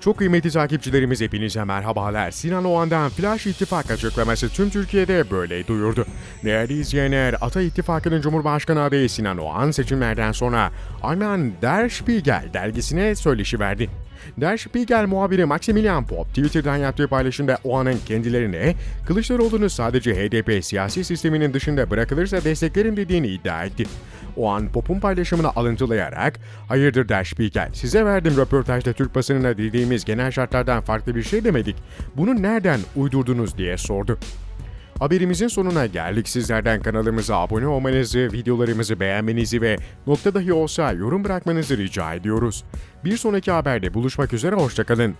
Çok kıymetli takipçilerimiz hepinize merhabalar. Sinan Oğan'dan Flash İttifak açıklaması tüm Türkiye'de böyle duyurdu. Değerli izleyenler, Ata İttifakı'nın Cumhurbaşkanı adayı Sinan Oğan seçimlerden sonra Alman Der Spiegel dergisine söyleşi verdi. Der Spiegel muhabiri Maximilian Pop Twitter'dan yaptığı paylaşımda Oğan'ın kendilerine Kılıçdaroğlu'nu sadece HDP siyasi sisteminin dışında bırakılırsa desteklerim dediğini iddia etti. O an Pop'un paylaşımını alıntılayarak hayırdır Der Spiegel size verdim röportajda Türk basınına dediğimiz genel şartlardan farklı bir şey demedik. Bunu nereden uydurdunuz diye sordu. Haberimizin sonuna geldik. Sizlerden kanalımıza abone olmanızı, videolarımızı beğenmenizi ve nokta dahi olsa yorum bırakmanızı rica ediyoruz. Bir sonraki haberde buluşmak üzere, hoşçakalın.